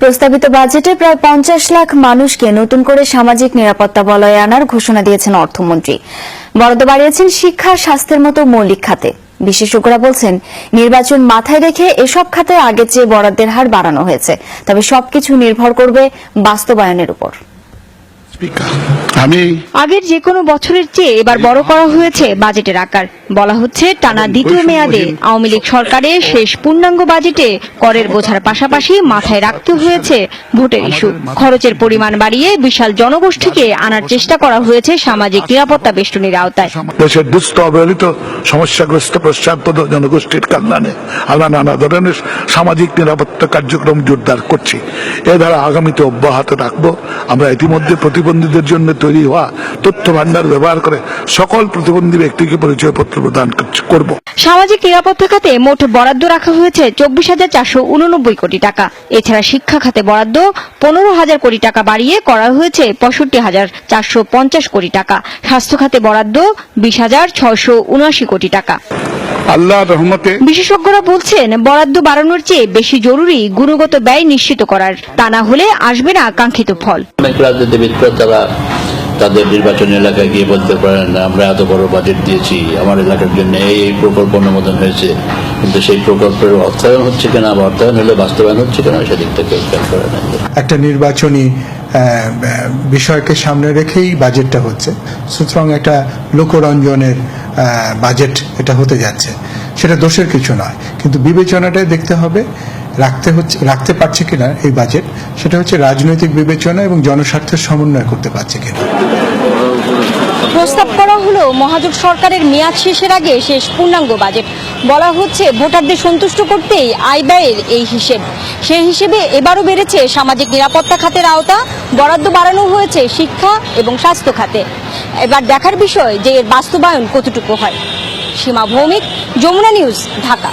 প্রস্তাবিত বাজেটে প্রায় পঞ্চাশ লাখ মানুষকে নতুন করে সামাজিক নিরাপত্তা বলয়ে আনার ঘোষণা দিয়েছেন অর্থমন্ত্রী। বরাদ্দ বাড়িয়েছেন শিক্ষা, স্বাস্থ্যের মতো মৌলিক খাতে। বিশেষজ্ঞরা বলছেন, নির্বাচন মাথায় রেখে এসব খাতে আগের চেয়ে বরাদ্দের হার বাড়ানো হয়েছে। তবে সবকিছু নির্ভর করবে বাস্তবায়নের উপর। আমি আগের যে কোনো বছরের চেয়ে এবার বড় করা হয়েছে বাজেটের আকার। বলা হচ্ছে টানা দ্বিতীয় মেয়াদে আওয়ামী লীগ সরকারের শেষ পূর্ণাঙ্গ বাজেটে করের বোঝার পাশাপাশি মাথায় রাখতে হয়েছে ভোটের ইস্যু। খরচের পরিমাণ বাড়িয়ে বিশাল জনগোষ্ঠীকে আনার চেষ্টা করা হয়েছে সামাজিক নিরাপত্তা বেষ্টনীর আওতায়। দেশের দুস্থ অবহেলিত সমস্যাগ্রস্ত পশ্চাৎপদ জনগোষ্ঠীর কল্যাণে আমরা নানা ধরনের সামাজিক নিরাপত্তা কার্যক্রম জোরদার করছি। এ ধারা আগামীতে অব্যাহত রাখব। আমরা ইতিমধ্যে প্রতিবন্ধীদের জন্য তৈরি হওয়া তথ্য ভান্ডার ব্যবহার করে সকল প্রতিবন্ধী ব্যক্তিকে পরিচয়পত্র প্রদান করব। সামাজিক নিরাপত্তা খাতে মোট বরাদ্দ রাখা হয়েছে চব্বিশ হাজার চারশো উননব্বই কোটি টাকা। এছাড়া শিক্ষা খাতে বরাদ্দ পনেরো হাজার কোটি টাকা বাড়িয়ে করা হয়েছে পঁয়ষট্টি হাজার চারশো পঞ্চাশ কোটি টাকা। স্বাস্থ্য খাতে বরাদ্দ বিশ হাজার ছয়শো উনআশি কোটি টাকা। আল্লাহ রহমতে বিশেষজ্ঞরা বলছেন বরাদ্দ বাড়ানোর চেয়ে বেশি জরুরি গুণগত ব্যয় নিশ্চিত করার। তা না হলে আসবে না কাঙ্ক্ষিত ফল। তাদের নির্বাচনী এলাকায় গিয়ে বলতে পারেন, আমরা এত বড় বাজেট দিয়েছি, আমার এলাকার জন্য এই এই প্রকল্প অনুমোদন হয়েছে। কিন্তু সেই প্রকল্পের অর্থায়ন হচ্ছে কিনা, বা অর্থায়ন হলে বাস্তবায়ন হচ্ছে কিনা, সেদিক থেকে খেয়াল করে না। একটা নির্বাচনী বিষয়কে সামনে রেখেই বাজেটটা হচ্ছে। সুতরাং একটা লোকরঞ্জনের বাজেট এটা হতে যাচ্ছে। সেটা দোষের কিছু নয়। কিন্তু বিবেচনাটাই দেখতে হবে রাখতে হচ্ছে, রাখতে পারছে কিনা এই বাজেট সেটা হচ্ছে রাজনৈতিক বিবেচনা এবং জনস্বার্থের সমন্বয় করতে পারছে কিনা। প্রস্তাব করা হলো মহাজোট সরকারের মেয়াদ শেষের আগে শেষ পূর্ণাঙ্গ বাজেট বলা হচ্ছে ভোটারদের সন্তুষ্ট করতেই আয় ব্যয়ের এই হিসেব। সেই হিসেবে এবারও বেড়েছে সামাজিক নিরাপত্তা খাতের আওতা, বরাদ্দ বাড়ানো হয়েছে শিক্ষা এবং স্বাস্থ্য খাতে। এবার দেখার বিষয় যে এর বাস্তবায়ন কতটুকু হয়। সীমা ভৌমিক, যমুনা নিউজ, ঢাকা।